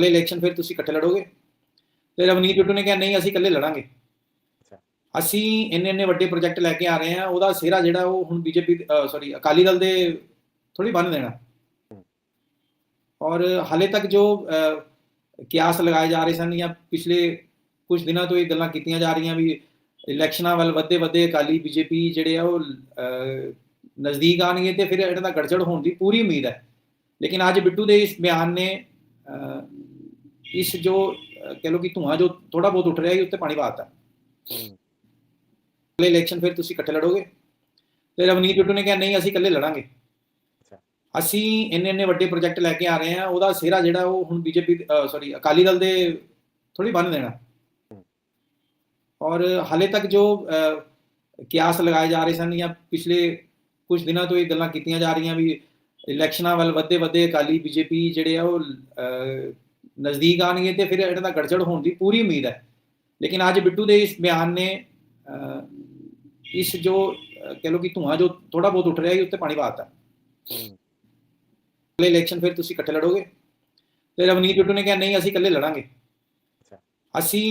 ਅਗਲੇ ਇਲੈਕਸ਼ਨ ਫਿਰ ਤੁਸੀਂ ਇਕੱਠੇ ਲੜੋਗੇ ਤੇ ਰਵਨੀਤ ਬਿੱਟੂ ਨੇ ਕਿਹਾ ਨਹੀਂ ਅਸੀਂ ਇਕੱਲੇ ਲੜਾਂਗੇ। ਅਸੀਂ ਇੰਨੇ ਇੰਨੇ ਵੱਡੇ ਪ੍ਰੋਜੈਕਟ ਲੈ ਕੇ ਆ ਰਹੇ ਹਾਂ ਉਹਦਾ ਸਿਹਰਾ ਜਿਹੜਾ ਉਹ ਹੁਣ ਬੀਜੇਪੀ ਸੌਰੀ ਅਕਾਲੀ ਦਲ ਦੇ ਥੋੜੀ ਬੰਨ ਦੇਣਾ। ਔਰ ਹਾਲੇ ਤੱਕ ਜੋ ਕਿਆਸ ਲਗਾਏ ਜਾ ਰਹੇ ਸਨ ਜਾਂ ਪਿਛਲੇ ਕੁਝ ਦਿਨਾਂ ਤੋਂ ਇਹ ਗੱਲਾਂ ਕੀਤੀਆਂ ਜਾ ਰਹੀਆਂ ਵੀ ਇਲੈਕਸ਼ਨਾਂ ਵੱਲ ਵੱਧੇ ਵੱਧੇ ਅਕਾਲੀ ਬੀਜੇਪੀ ਜਿਹੜੇ ਆ ਉਹ ਨਜ਼ਦੀਕ ਆਣਗੇ ਤੇ ਫਿਰ ਇਹਨਾਂ ਦਾ ਗੜਜੜ ਹੋਣ ਦੀ ਪੂਰੀ ਉਮੀਦ ਹੈ ਲੇਕਿਨ ਅੱਜ ਬਿੱਟੂ ਦੇ ਇਸ ਬਿਆਨ ਨੇ ਇਸ ਜੋ ਕਹਿ ਲਓ ਕਿ ਧੂਆਂ ਜੋ ਥੋੜਾ ਬਹੁਤ ਉੱਠ ਰਿਹਾ ਹੈ ਉੱਤੇ ਪਾਣੀ ਪਾਤਾ ਹੂੰ। ਅਗਲੇ ਇਲੈਕਸ਼ਨ ਫਿਰ ਤੁਸੀਂ ਇਕੱਠੇ ਲੜੋਗੇ ਤੇ ਰਵਨੀਤ ਬਿੱਟੂ ਨੇ ਕਿਹਾ ਨਹੀਂ ਅਸੀਂ ਇਕੱਲੇ ਲੜਾਂਗੇ। ਅਸੀਂ ਇੰਨੇ ਇੰਨੇ ਵੱਡੇ ਪ੍ਰੋਜੈਕਟ ਲੈ ਕੇ ਆ ਰਹੇ ਹਾਂ ਉਹਦਾ ਸਿਹਰਾ ਜਿਹੜਾ ਉਹ ਹੁਣ ਬੀਜੇਪੀ ਸੌਰੀ ਅਕਾਲੀ ਦਲ ਦੇ ਥੋੜੀ ਬੰਨ ਦੇਣਾ। ਔਰ ਹਾਲੇ ਤੱਕ ਜੋ ਕਿਆਸ ਲਗਾਏ ਜਾ ਰਹੇ ਸਨ ਜਾਂ ਪਿਛਲੇ ਕੁਝ ਦਿਨਾਂ ਤੋਂ ਇਹ ਗੱਲਾਂ ਕੀਤੀਆਂ ਜਾ ਰਹੀਆਂ ਵੀ ਇਲੈਕਸ਼ਨਾਂ ਵੱਲ ਵੱਧੇ ਵੱਧੇ ਅਕਾਲੀ ਬੀਜੇਪੀ ਜਿਹੜੇ ਆ ਉਹ ਨਜ਼ਦੀਕ ਆਣਗੇ ਤੇ ਫਿਰ ਇਹਨਾਂ ਦਾ ਗੜਜੜ ਹੋਣ ਦੀ ਪੂਰੀ ਉਮੀਦ ਹੈ ਲੇਕਿਨ ਅੱਜ ਬਿੱਟੂ ਦੇ ਇਸ ਬਿਆਨ ਨੇ ਇਸ ਜੋ ਕਹਿ ਲਓ ਕਿ ਧੂਆਂ ਜੋ ਥੋੜਾ ਬਹੁਤ ਉੱਠ ਰਿਹਾ ਹੈ ਉੱਤੇ ਪਾਣੀ ਪਾਤਾ। ਅਗਲੇ ਇਲੈਕਸ਼ਨ ਫਿਰ ਤੁਸੀਂ ਇਕੱਠੇ ਲੜੋਗੇ ਤੇ ਰਵਨੀਤ ਬਿੱਟੂ ਨੇ ਕਿਹਾ ਨਹੀਂ ਅਸੀਂ ਇਕੱਲੇ ਲੜਾਂਗੇ। ਅਸੀਂ